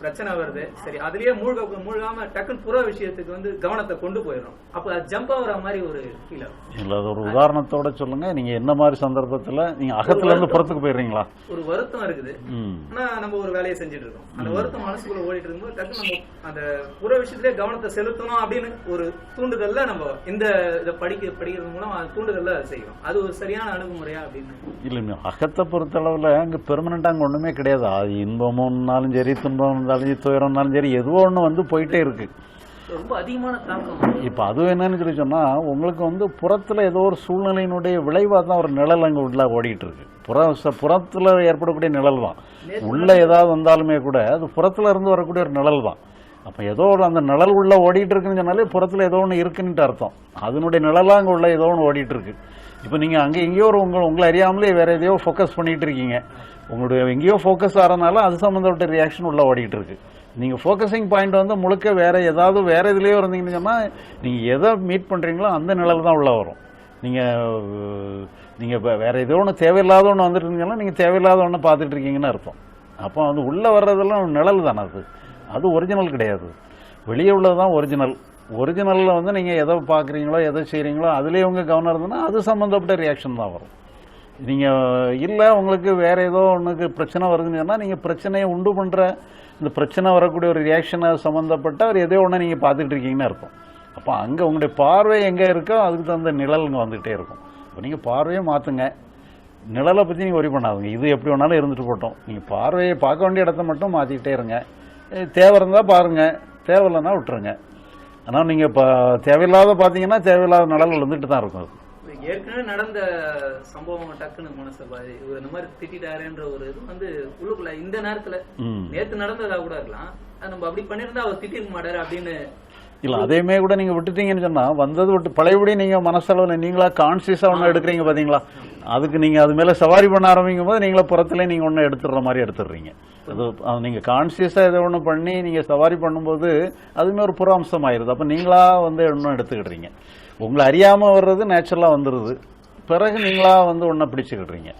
பிரச்சனை வருது. சரி அதுலயே மூழ்க மூழ்காம டக்குன்னு புற விஷயத்துக்கு வந்து கவனத்தை கொண்டு போயிடும் அப்ப அது ஜம்ப் ஆகுற மாதிரி ஒரு ஃபீல் ஆகும். இல்ல அது ஒரு உதாரணத்தோட சொல்லுங்க. நீங்க என்ன மாதிரி சந்தர்ப்பத்துல நீங்க அகத்துல இருந்து புறத்துக்கு போயிடுறீங்களா? ஒரு வருத்தம் இருக்குது. ஆனா நம்ம ஒரு வேலையை செஞ்சுட்டு இருக்கோம். அந்த வருத்தம் மனசுக்குள்ள ஓடிட்டு இருக்கும்போது டக்கு நம்ம அந்த புற விஷயத்திலே கவனத்தை செலுத்தணும் அப்படின்னு ஒரு தூண்டுதல்ல நம்ம இந்த இதை படிக்க படிக்கிறது மூலம் அந்த தூண்டுதல்ல செய்யணும் அது ஒரு சரியான அணுகுமுறையா அப்படின்னு. இல்லைங்க அகத்தை பொறுத்தளவில் அங்கே பெர்மனெண்ட்டாக அங்கே ஒன்றுமே கிடையாது. அது இன்பமும்னாலும் சரி துன்பம் இருந்தாலும் சரி துயரம்னாலும் சரி எதுவோ ஒன்று வந்து போயிட்டே இருக்கு. ரொம்ப அதிகமான தாக்கம். இப்போ அதுவும் என்னன்னு சொல்லி சொன்னால் உங்களுக்கு வந்து புறத்தில் ஏதோ ஒரு சூழ்நிலையினுடைய விளைவாக தான் ஒரு நிழல் அங்கே உள்ள ஓடிட்டு இருக்கு. புற புறத்தில் ஏற்படக்கூடிய நிழல் தான் உள்ள ஏதாவது வந்தாலுமே கூட அது புறத்தில் இருந்து வரக்கூடிய ஒரு நிழல் தான் அப்போ ஏதோ ஒரு அந்த நிழல் உள்ள ஓடிட்டு இருக்குன்னு சொன்னாலே புறத்தில் ஏதோ ஒன்று இருக்குன்ட்டு அர்த்தம். அதனுடைய நிழலாக அங்கே உள்ள ஏதோ ஒன்று ஓடிட்டு இருக்கு. இப்போ நீங்கள் அங்கே எங்கேயோ ஒரு உங்களை உங்களை அறியாமலே வேற எதையோ ஃபோக்கஸ் பண்ணிட்டு இருக்கீங்க. உங்களுடைய எங்கேயோ ஃபோக்கஸ் ஆகிறனால அது சம்மந்தப்பட்ட ரியாக்ஷன் உள்ள ஓடிட்டு இருக்கு. நீங்கள் ஃபோக்கஸிங் பாயிண்ட் வந்து முழுக்க வேற ஏதாவது வேற இதுலேயோ இருந்தீங்கன்னு சொன்னால் நீங்கள் எதை மீட் பண்ணுறீங்களோ அந்த நிழல் தான் உள்ள வரும். நீங்கள் நீங்கள் இப்போ வேற ஏதோ ஒன்று தேவையில்லாத ஒன்று வந்துட்டு இருந்தீங்கன்னா நீங்கள் தேவையில்லாத ஒன்று பார்த்துட்டு இருக்கீங்கன்னு அர்த்தம். அப்போ வந்து உள்ளே வர்றதெல்லாம் நிழல் தானே அது. அது ஒரிஜினல் கிடையாது. வெளியே உள்ளது தான் ஒரிஜினல் ஒரிஜினலில் வந்து நீங்கள் எதை பார்க்குறீங்களோ எதை செய்கிறீங்களோ அதுலேயே உங்கள் கவனம் இருந்ததுன்னா அது சம்மந்தப்பட்ட ரியாக்ஷன் தான் வரும். நீங்கள் இல்லை உங்களுக்கு வேறு ஏதோ ஒன்றுக்கு பிரச்சனை வருதுன்னு சொன்னால் நீங்கள் பிரச்சனையை உண்டு பண்ணுற இந்த பிரச்சனை வரக்கூடிய ஒரு ரியாக்ஷனை சம்மந்தப்பட்ட ஒரு எதோ ஒன்று நீங்கள் பார்த்துட்டு இருக்கீங்கன்னு இருக்கும் அப்போ அங்கே உங்களுடைய பார்வை எங்கே இருக்கோ அதுக்கு தகுந்த நிழல் இங்கே வந்துகிட்டே இருக்கும். இப்போ நீங்கள் பார்வையை மாற்றுங்க நிழலை பற்றி நீங்கள் ஒரி பண்ணாதுங்க. இது எப்படி வேணாலும் இருந்துட்டு போட்டோம். நீங்கள் பார்வையை பார்க்க வேண்டிய இடத்த மட்டும் மாற்றிக்கிட்டே இருங்க. தேவை இருந்தால் பாருங்கள் தேவையில்லைன்னா விட்டுருங்க. ஆனால் நீங்கள் இப்போ தேவையில்லாத பார்த்தீங்கன்னா தேவையில்லாத நிழல் வந்துட்டு தான் இருக்கும். அது ஏற்கனவே நடந்த சம்பவம் டக்குன்னு மனசு பாதி இவர் இந்த மாதிரி திட்டாருன்ற ஒரு இது வந்து உள்ளுக்குள்ள இந்த நேரத்துல நேத்து நடந்ததா கூட இருக்கலாம். அது நம்ம அப்படி பண்ணிருந்தா அவர் திட்டிருக்க மாட்டாரு அப்படின்னு இல்ல அதையுமே கூட நீங்க விட்டுட்டீங்கன்னு சொன்னா வந்தது விட்டு பழையபடி நீங்க மனசளவுல நீங்களா கான்சியஸா ஒண்ணு எடுக்கிறீங்க பாத்தீங்களா? அதுக்கு நீங்க அது மேல சவாரி பண்ண ஆரம்பிக்கும் போது நீங்களா புறத்துல நீங்க ஒண்ணு எடுத்துடுற மாதிரி எடுத்துடுறீங்க. அது அது நீங்க கான்சியஸா ஏதோ ஒண்ணு பண்ணி நீங்க சவாரி பண்ணும்போது அதுமே ஒரு புற அம்சம் ஆயிருது அப்ப நீங்களா வந்து ஒன்றும் எடுத்துக்கிடுறீங்க. உங்களை அறியாம வர்றது நேச்சுரலா வந்துருது. பிறகு நீங்களா வந்து ஒன்றை பிடிச்சுக்கிடுறீங்க.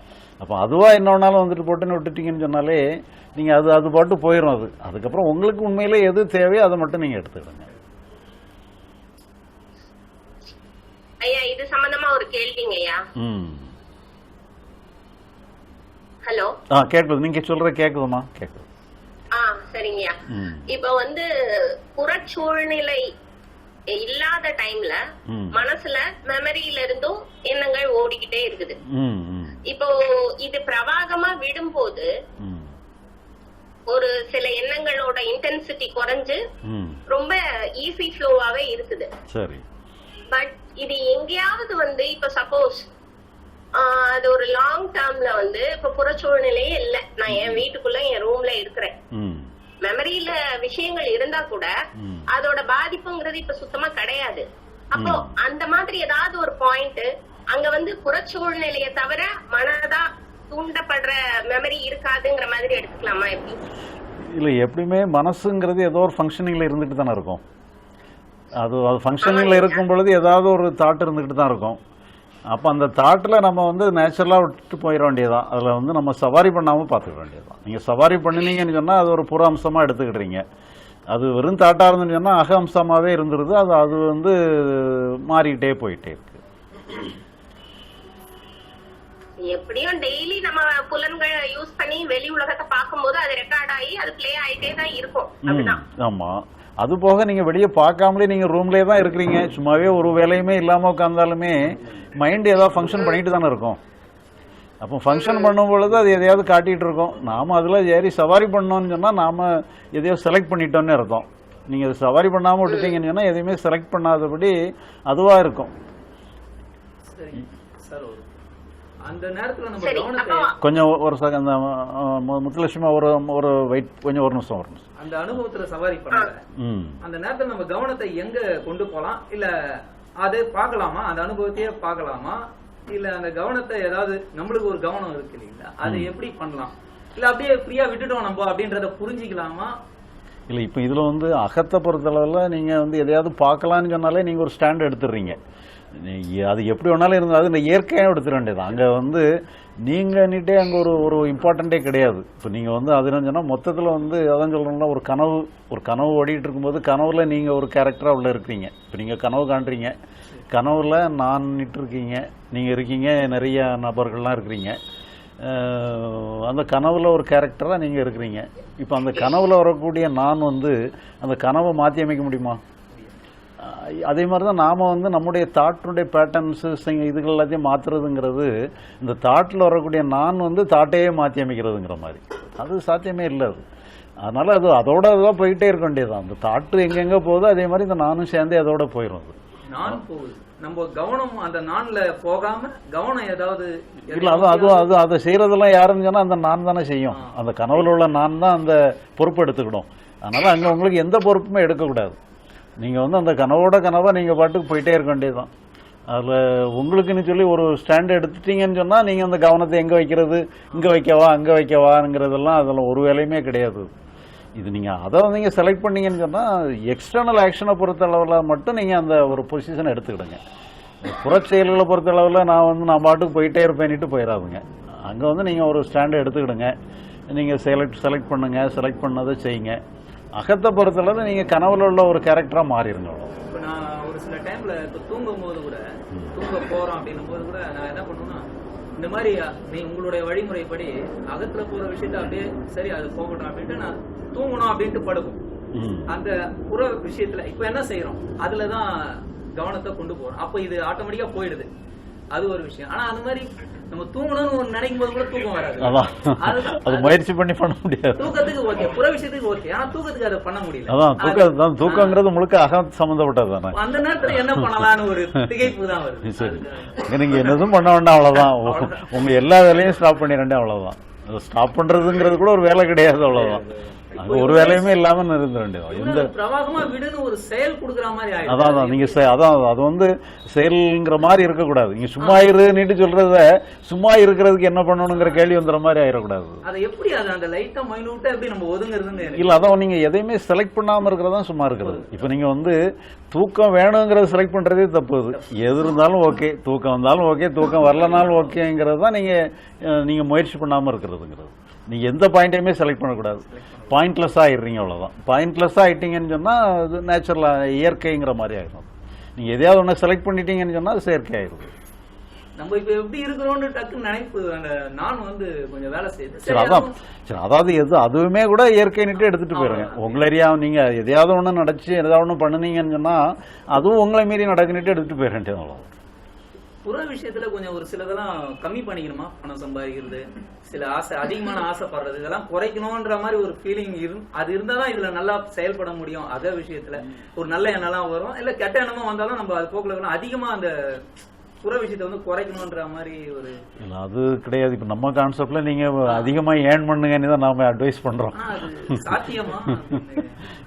அப்போ அதுவா என்ன வேணாலும் வந்துட்டு போட்டுன்னு விட்டுட்டீங்கன்னு சொன்னாலே நீங்க அது அது பாட்டு போயிடும் அது. அதுக்கப்புறம் உங்களுக்கு உண்மையிலே எது தேவையோ அதை மட்டும் நீங்க எடுத்துக்கிடுங்க. ஐயா இது சம்பந்தமா ஒரு கேள்விங்க ஐயா. ஹலோ? ஆ கேட்குது நீங்க சொல்ற கேட்குதுமா கேட்குது ஆ சரிங்கய்யா இப்ப வந்து புறச்சூழ்நிலை இல்லாத டைம்ல. மனசுல மெமரியில இருந்தும் எண்ணங்கள் ஓடிக்கிட்டே இருக்குது. இப்போ இது பிரவாகமா விடும்போது ஒரு சில எண்ணங்களோட இன்டென்சிட்டி குறைஞ்சு ரொம்ப ஈஸி ஃப்ளோவாவே இருக்குது. சரி. பட் இது எங்கேயாவது வந்து இப்ப சப்போஸ் அது ஒரு லாங் டேர்ம்ல வந்து இப்ப புறச்சூழ்நிலையே இல்ல. நான் என் வீட்டுக்குள்ள என் ரூம்ல இருக்கிறேன். மெமரியில விஷயங்கள் இருந்தா கூட. அதோட பாதிப்புங்கிறது இப்ப சுத்தமா கிடையாது. அப்போ அந்த மாதிரி ஏதாவது ஒரு பாயிண்ட் அங்க வந்து புறச்சூழ்நிலைய தவிர மனதா தூண்டப்படுற மெமரி இருக்காதுங்கிற மாதிரி எடுத்துக்கலாமா எப்படி? இல்லை எப்படியுமே மனசுங்கிறது ஏதோ ஒரு ஃபங்க்ஷனிங்கில் இருந்துட்டு தானே இருக்கும். அது அது ஃபங்க்ஷனிங்கில் இருக்கும் பொழுது ஏதாவது ஒரு தாட் இருந்துக்கிட்டு தான் இருக்கும். அப்போ அந்த தாட்டில் நம்ம வந்து நேச்சுரலாக விட்டு போயிட வேண்டியதுதான். அதில் வந்து நம்ம சவாரி பண்ணாமல் பார்த்துக்க வேண்டியதுதான். நீங்கள் சவாரி பண்ணினீங்கன்னு சொன்னால் அது ஒரு புற அம்சமாக எடுத்துக்கிடுறீங்க. அது வெறும் தாட்டாக இருந்துன்னு சொன்னால் அக அம்சமாகவே இருந்துருது. அது அது வந்து மாறிக்கிட்டே போயிட்டே இருக்கு. எப்படியும் டெய்லி நம்ம புலன்களை யூஸ் பண்ணி வெளி உலகத்தை பார்க்கும்போது அது ரெக்கார்ட் ஆகி அது பிளே ஆயிட்டே தான் இருக்கும். ஆமாம் அது போக நீங்கள் வெளியே பார்க்காமலே நீங்கள் ரூம்லேயே தான் இருக்கிறீங்க. சும்மாவே ஒரு வேலையுமே இல்லாமல் உட்காந்தாலுமே மைண்ட் ஏதாவது ஃபங்க்ஷன் பண்ணிட்டு தானே இருக்கும். அப்போ ஃபங்க்ஷன் பண்ணும் பொழுது அது எதையாவது காட்டிகிட்டு இருக்கோம். நாம் அதில் ஏறி சவாரி பண்ணோம்னு சொன்னால் நாம் எதையோ செலக்ட் பண்ணிட்டோன்னே அர்த்தம். நீங்கள் அது சவாரி பண்ணாமல் விட்டுட்டீங்கன்னு சொன்னால் எதையுமே செலக்ட் பண்ணாதபடி அதுவாக இருக்கும். சரி சார் ஒரு அந்த நேரத்துல நம்ம சரி கவனத்தை அப்போ கொஞ்சம் ஒரு செகண்ட் அந்த முத்துலட்சுமி ஒரு ஒரு வெயிட் கொஞ்சம் ஒரு நிமிஷம் ஒரு நிமிஷம். அந்த அனுபவத்துல சவாரி பண்ணல. ம். அந்த நேரத்துல நம்ம கவனத்தை எங்க கொண்டு போலாம்? இல்ல அது பார்க்கலாமா? அந்த அனுபவத்தையே பார்க்கலாமா? இல்ல அந்த கவனத்தை ஏதாவது நம்மளுக்கு ஒரு கவனம் இருக்கு இல்லைங்களா? அதை எப்படி பண்ணலாம்? இல்ல அப்படியே ஃப்ரீயா விட்டுட்டோம் நம்ம அப்படின்றத புரிஞ்சிக்கலாமா? இல்லை இப்போ இதில் வந்து அகத்தை பொறுத்தளவில் நீங்கள் வந்து எதையாவது பார்க்கலான்னு சொன்னாலே நீங்கள் ஒரு ஸ்டாண்ட் எடுத்துடுறீங்க. அது எப்படி வேணாலும் இருந்தால் அது இந்த இயற்கையாக எடுத்துட வேண்டியது அங்கே வந்து நீங்கன்னுட்டே அங்கே ஒரு ஒரு இம்பார்ட்டண்ட்டே கிடையாது. இப்போ நீங்கள் வந்து அது என்னன்னா மொத்தத்தில் வந்து அதான் சொல்கிறோம்ல ஒரு கனவு ஒரு கனவு ஓடிட்டு இருக்கும்போது கனவுல நீங்கள் ஒரு கேரக்டராக உள்ளே இருக்கிறீங்க. இப்போ நீங்கள் கனவு காண்றீங்க. கனவுல நான் இருக்கீங்க. நீங்கள் இருக்கீங்க நிறைய நபர்கள்லாம் இருக்கிறீங்க. அந்த கனவுல ஒரு கேரக்டராக நீங்கள் இருக்கிறீங்க. இப்போ அந்த கனவுல வரக்கூடிய நான் வந்து அந்த கனவை மாற்றி அமைக்க முடியுமா? அதே மாதிரி தான் நாம் வந்து நம்முடைய தாட்டினுடைய பேட்டர்ன்ஸு இதுகள் எல்லாத்தையும் மாற்றுறதுங்கிறது இந்த தாட்டில் வரக்கூடிய நான் வந்து தாட்டையே மாற்றி அமைக்கிறதுங்கிற மாதிரி. அது சாத்தியமே இல்லை அது. அதனால் அது அதோட அதுவாக போயிட்டே இருக்க வேண்டியது அந்த தாட்டு எங்கெங்கே போகுதோ அதே மாதிரி இந்த நானும் சேர்ந்து அதோட போயிடும் அது. நான் போகுது. நம்ம கவனம் அந்த நான்ல போகாம கவனம் ஏதாவது இல்ல அது அது அது அதை செய்யறதெல்லாம் யாருன்னு சொன்னா அந்த நான் தானே செய்யும். அந்த கனவுல உள்ள நான் தான் அந்த பொறுப்பு எடுத்துக்கிடும். அதனால அங்க உங்களுக்கு எந்த பொறுப்புமே எடுக்கக்கூடாது. நீங்கள் வந்து அந்த கனவோட கனவாக நீங்கள் பாட்டுக்கு போயிட்டே இருக்க வேண்டியதுதான். அதில் உங்களுக்குன்னு சொல்லி ஒரு ஸ்டாண்ட் எடுத்துட்டீங்கன்னு சொன்னால் நீங்கள் அந்த கவனத்தை எங்கே வைக்கிறது இங்கே வைக்கவா அங்கே வைக்கவாங்கிறதெல்லாம் அதில் ஒரு வேலையுமே கிடையாது. இது நீங்கள் அதை வந்து நீங்கள் செலக்ட் பண்ணீங்கன்னு சொன்னால் எக்ஸ்டர்னல் ஆக்ஷனை பொறுத்த அளவில் மட்டும் நீங்கள் அந்த ஒரு பொசிஷனை எடுத்துக்கிடுங்க. புறச் செயல்களை பொறுத்த அளவில் நான் வந்து நான் பாட்டுக்கு போயிட்டே இருப்பேன்ட்டு போயிடாதுங்க அங்கே வந்து நீங்கள் ஒரு ஸ்டாண்டை எடுத்துக்கிடுங்க. நீங்கள் செலக்ட் செலக்ட் பண்ணுங்கள் செலக்ட் பண்ணதை செய்யுங்க. அகத்தை பொறுத்தளவு நீங்கள் கனவுல உள்ள ஒரு கேரக்டராக மாறிடுங்க இப்ப நான் ஒரு சில டைம்ல இப்ப தூங்கும் போது கூட தூங்க போறோம் அப்படின்னும் போது கூட நான் என்ன பண்ணுவேன்னா இந்த மாதிரி நீ உங்களுடைய வழிமுறைப்படி அகத்துல போற விஷயத்த அப்படியே சரி அது போகட்டும் அப்படின்ட்டு நான் தூங்கணும் அப்படின்ட்டு படுக்கும் அந்த புற விஷயத்துல இப்ப என்ன செய்யறோம் அதுலதான் கவனத்தை கொண்டு போறோம். அப்ப இது ஆட்டோமேட்டிக்கா போயிடுது. அது ஒரு விஷயம். ஆனா அந்த மாதிரி நம்ம தூங்கணும்னு ஒரு நினைக்கும் போது கூட தூக்கம் வராது. அது முயற்சி பண்ணி பண்ண முடியாது. தூக்கத்துக்கு ஓகே. புற விஷயத்துக்கு ஓகே. ஆனா தூக்கத்துக்கு அதை பண்ண முடியல. அதான் தூக்கம் தூக்கங்கிறது முழுக்க அகம் சம்மந்தப்பட்டது தானே. அந்த நேரத்துல என்ன பண்ணலாம்னு ஒரு திகைப்பு தான் வருது. சரி. நீங்க என்னதும் பண்ண வேண்டாம் அவ்வளவுதான். உங்க எல்லா வேலையும் ஸ்டாப் பண்ணிடுறேன் அவ்வளவுதான். ஸ்டாப் பண்றதுங்கிறது கூட ஒரு வேலை கிடையாது அவ்வளவுதான். அது ஒரு வேலையுமே இல்லாம இருந்த வேண்டியது. எந்த பிரவாகமா விடுன்னு ஒரு செயல் குடுக்குற மாதிரி அதான் அதான் நீங்க அதான் அது வந்து செயல்ங்கிற மாதிரி இருக்கக்கூடாது. நீங்க சும்மா இருன்னுட்டு சொல்றத சும்மா இருக்கிறதுக்கு என்ன பண்ணணுங்கிற கேள்வி வந்துற மாதிரி ஆயிடக்கூடாது. அதை எப்படி அது அந்த லைட்டா மைனூட்டா எப்படி நம்ம ஒதுங்குறதுன்னு இல்ல அதான் நீங்க எதையுமே செலக்ட் பண்ணாம இருக்கிறதா சும்மா இருக்கிறது. இப்ப நீங்க வந்து தூக்கம் வேணுங்கிறத செலக்ட் பண்றதே தப்பு. அது எது இருந்தாலும் ஓகே தூக்கம் வந்தாலும் ஓகே தூக்கம் வரலனாலும் ஓகேங்கிறது தான் நீங்க நீங்க முயற்சி பண்ணாம இருக்கிறதுங்கிறது. நீங்க எந்த பாயிண்ட்டையுமே செலக்ட் பண்ணக்கூடாது. பாயிண்ட்லெஸ்ஸாக ஆயிடுறீங்க அவ்வளவுதான். பாயிண்ட்லெஸ்ஸாக ஆயிட்டீங்கன்னு சொன்னா அது நேச்சுரலா இயற்கைங்கிற மாதிரி ஆயிடும். நீங்க எதையாவது ஒன்று செலக்ட் பண்ணிட்டீங்கன்னு சொன்னா அது செயற்கை ஆயிடும் நம்ம இப்ப எப்படி இருக்கிறோம்னு டக்குன்னு நினைப்பு அந்த நான் வந்து கொஞ்சம் வேலை செய்யுது. சரி அதான். சரி அதாவது எது அதுவுமே கூட இயற்கைன்னுட்டு எடுத்துட்டு போயிருங்க. உங்களை அறியா நீங்க எதையாவது ஒண்ணு நடச்சு எதாவது ஒண்ணு பண்ணுனீங்கன்னு சொன்னா அதுவும் உங்களை மீறி நடக்குன்னுட்டு எடுத்துட்டு போயிட வேண்டியது அவ்வளவுதான். புற விஷயத்துல கொஞ்சம் ஒரு சிலதெல்லாம் கம்மி பண்ணிக்கணுமா? பணம் சம்பாதிக்கிறது சில ஆசை அதிகமான ஆசைப்படுறது இதெல்லாம் குறைக்கணும்ன்ற மாதிரி ஒரு ஃபீலிங் இரு அது இருந்தாதான் இதுல நல்லா செயல்பட முடியும். அதே விஷயத்துல ஒரு நல்ல எண்ணெல்லாம் வரும். இல்ல கெட்ட எண்ணமா வந்தாலும் நம்ம அது போக்குல அதிகமா அந்த புற விஷயத்தை வந்து குறைக்கணும்ன்ற மாதிரி ஒரு இல்ல அது கிடையாது. இப்ப நம்ம கான்செப்ட்ல நீங்க அதிகமா ஏர்ன் பண்ணுங்கன்னு தான் நாம அட்வைஸ் சாத்தியமா?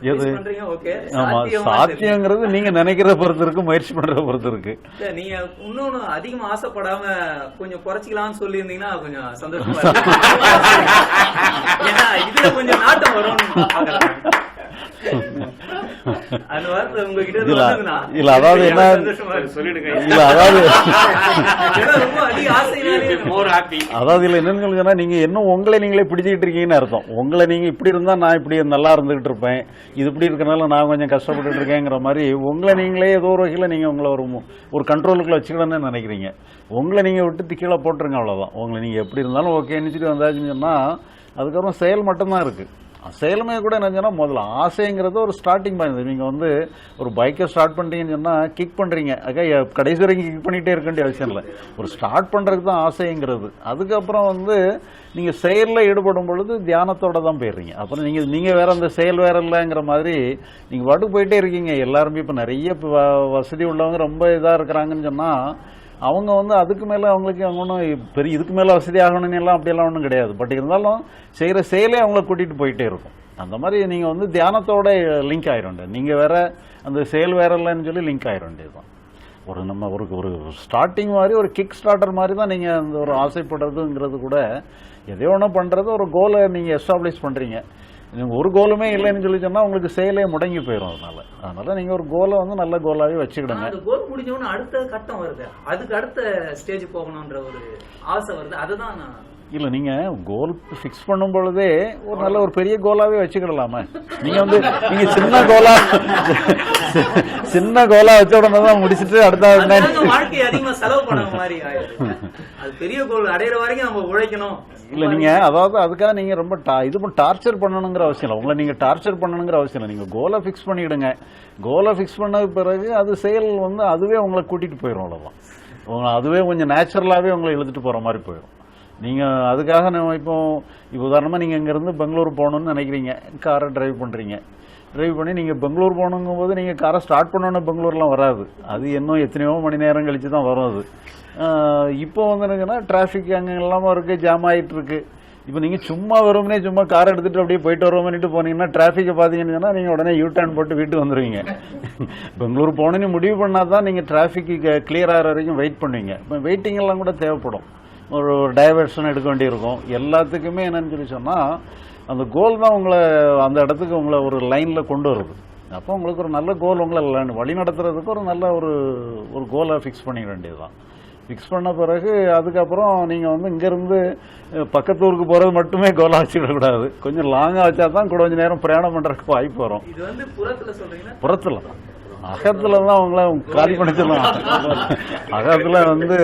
எது? Advice பண்றீங்க? ஓகே. ஆமா சாத்தியங்கிறது நீங்க நினைக்கிறத பொறுத்து இருக்கு முயற்சி பண்றத பொறுத்து இருக்கு இல்ல, நீங்க இன்னொன்னு அதிகமா ஆசைப்படாம கொஞ்சம் குறைச்சிக்கலாம்னு சொல்லி இருந்தீங்கன்னா கொஞ்சம் சந்தோஷமா இருக்கும். ஏன்னா இதுல கொஞ்சம் நாட்டம் வரும்னு இல்ல இல்ல அதாவது என்ன? இல்ல அதாவது அதாவது இதுல என்னன்னு நீங்க இன்னும் உங்களை நீங்களே பிடிச்சிக்கிட்டு இருக்கீங்கன்னு அர்த்தம். உங்களை நீங்க இப்படி இருந்தா நான் இப்படி நல்லா இருந்துகிட்டு இருப்பேன். இது இப்படி இருக்கனால நான் கொஞ்சம் கஷ்டப்பட்டுட்டு இருக்கேங்கிற மாதிரி உங்களை நீங்களே ஏதோ ஒரு வகையில நீங்க உங்களை ஒரு ஒரு கண்ட்ரோலுக்குள்ள வச்சுக்கணும்னு நினைக்கிறீங்க. உங்களை நீங்க விட்டு கீழே போட்டுருங்க அவ்வளவுதான். உங்களை நீங்க எப்படி இருந்தாலும் ஓகே நினைச்சிட்டு வந்தாச்சுன்னு சொன்னா அதுக்கப்புறம் செயல் மட்டும்தான் இருக்கு. செயலுமே கூட என்ன சொன்னால் முதல்ல ஆசைங்கிறது ஒரு ஸ்டார்டிங் பாயிண்ட் நீங்கள் வந்து ஒரு பைக்கை ஸ்டார்ட் பண்ணுறீங்கன்னு சொன்னால் கிக் பண்ணுறீங்க அக்கா கடைசி வரைக்கும் கிக் பண்ணிகிட்டே இருக்க வேண்டிய அவசியம் இல்லை. ஒரு ஸ்டார்ட் பண்ணுறதுக்கு தான் ஆசைங்கிறது. அதுக்கப்புறம் வந்து நீங்கள் செயலில் ஈடுபடும் பொழுது தியானத்தோட தான் போயிடுறீங்க. அப்புறம் நீங்கள் நீங்கள் வேறு அந்த செயல் வேற இல்லைங்கிற மாதிரி நீங்கள் பாட்டுக்கு போயிட்டே இருக்கீங்க. எல்லாருமே இப்போ நிறைய வ- வசதி உள்ளவங்க ரொம்ப இதாக இருக்கிறாங்கன்னு சொன்னால் அவங்க வந்து அதுக்கு மேலே அவங்களுக்கு அவங்க ஒன்றும் பெரிய இதுக்கு மேலே வசதி ஆகணும்னு எல்லாம் அப்படியெல்லாம் ஒன்றும் கிடையாது. பட் இருந்தாலும் செய்கிற செயலே அவங்கள கூட்டிகிட்டு போயிட்டே இருக்கும். அந்த மாதிரி நீங்கள் வந்து தியானத்தோட லிங்க் ஆயிரும் நீங்கள் வேற அந்த செயல் வேற இல்லைன்னு சொல்லி லிங்க் ஆயிரும் தான் ஒரு நம்ம ஒரு ஒரு ஸ்டார்டிங் மாதிரி ஒரு கிக் ஸ்டார்டர் மாதிரி தான் நீங்கள் அந்த ஒரு ஆசைப்படுறதுங்கிறது கூட எதையோ ஒன்று பண்ணுறது ஒரு கோலை நீங்கள் எஸ்டாப்ளிஷ் பண்ணுறீங்க நீங்க ஒரு கோலுமே இல்லைன்னு சொல்லி சொன்னா உங்களுக்கு செயலே முடங்கி போயிடும் அதனால. அதனால நீங்க ஒரு கோலை வந்து நல்ல ஆனா வச்சுக்கிடுங்க. அந்த கோல் முடிஞ்ச உடனே அடுத்த கட்டம் வருது. அதுக்கு அடுத்த ஸ்டேஜ் போகணும்ன்ற ஒரு ஆசை வருது. அதுதான் நான் இல்ல நீங்க கோல் ஃபிக்ஸ் பண்ணும் பொழுதே ஒரு நல்ல ஒரு பெரிய கோலாவே வச்சுக்கிடலாமே. நீங்க வந்து நீங்க சின்ன கோலா சின்ன கோலா வச்ச உடனே தான் முடிச்சிட்டு அடுத்த அது பெரிய கோல் அடையிற வரைக்கும் நம்ம உழைக்கணும். இல்ல நீங்க அதாவது அதுக்காக நீங்க ரொம்ப இது டார்ச்சர் பண்ணணுங்கிற அவசியம் இல்லை. உங்களை நீங்க டார்ச்சர் பண்ணணுங்கிற அவசியம் இல்லை. நீங்க கோலை ஃபிக்ஸ் பண்ணிடுங்க. கோலை ஃபிக்ஸ் பண்ண பிறகு அது செயல் வந்து அதுவே உங்களை கூட்டிட்டு போயிடும் அவ்வளவுதான். உங்களை அதுவே கொஞ்சம் நேச்சுரலாவே உங்களை இழுத்துட்டு போற மாதிரி போயிடும் நீங்க அதுக்காக நம்ம இப்போ இப்போ உதாரணமா நீங்க இங்க இருந்து பெங்களூர் போகணும்னு நினைக்கிறீங்க. காரை டிரைவ் பண்றீங்க. டிரைவ் பண்ணி நீங்கள் பெங்களூர் போகணுங்கும் போது நீங்கள் காரை ஸ்டார்ட் பண்ணோன்னே பெங்களூர்லாம் வராது. அது இன்னும் எத்தனையோ மணி நேரம் கழித்து தான் வரும் அது. இப்போ வந்து என்னங்கன்னா டிராஃபிக் அங்கே இல்லாமல் இருக்குது ஜாம் ஆயிட்டு இருக்கு. இப்போ நீங்கள் சும்மா வரும்னே சும்மா கார் எடுத்துகிட்டு அப்படியே போயிட்டு வருவோம்னுட்டு போனீங்கன்னா டிராஃபிக்கை பார்த்தீங்கன்னு நீங்கள் உடனே யூ டர்ன் போட்டு வீட்டுக்கு வந்துடுவீங்க பெங்களூர் போகணும்னு முடிவு பண்ணால் தான் நீங்கள் டிராஃபிக்கு கிளியர் ஆகிற வரைக்கும் வெயிட் பண்ணுவீங்க. இப்போ வெயிட்டிங் எல்லாம் கூட தேவைப்படும். ஒரு டைவர்ஷன் எடுக்க வேண்டியிருக்கும். எல்லாத்துக்குமே என்னன்னு சொல்லி சொன்னால் அந்த கோல் தான் உங்களை அந்த இடத்துக்கு உங்களை ஒரு லைன்ல கொண்டு வருது. அப்போ உங்களுக்கு ஒரு நல்ல கோல் உங்களை வழி நடத்துறதுக்கு ஒரு நல்ல ஒரு ஒரு கோலை ஃபிக்ஸ் பண்ணிக்க வேண்டியதுதான். ஃபிக்ஸ் பண்ண பிறகு அதுக்கப்புறம் நீங்கள் வந்து இங்கேருந்து பக்கத்து ஊருக்கு போகிறது மட்டுமே கோலாக வச்சுக்கிடக்கூடாது. கொஞ்சம் லாங்காக வச்சா தான் கூட கொஞ்சம் நேரம் பிரயாணம் பண்ணுறதுக்கு வாய்ப்பு வரும். இது வந்து புறத்துல சொல்றீங்கன்னா புறத்தில் அகத்தில் தான் அவங்கள காலி பண்ணிச்சிடலாம் அகத்தில் வந்து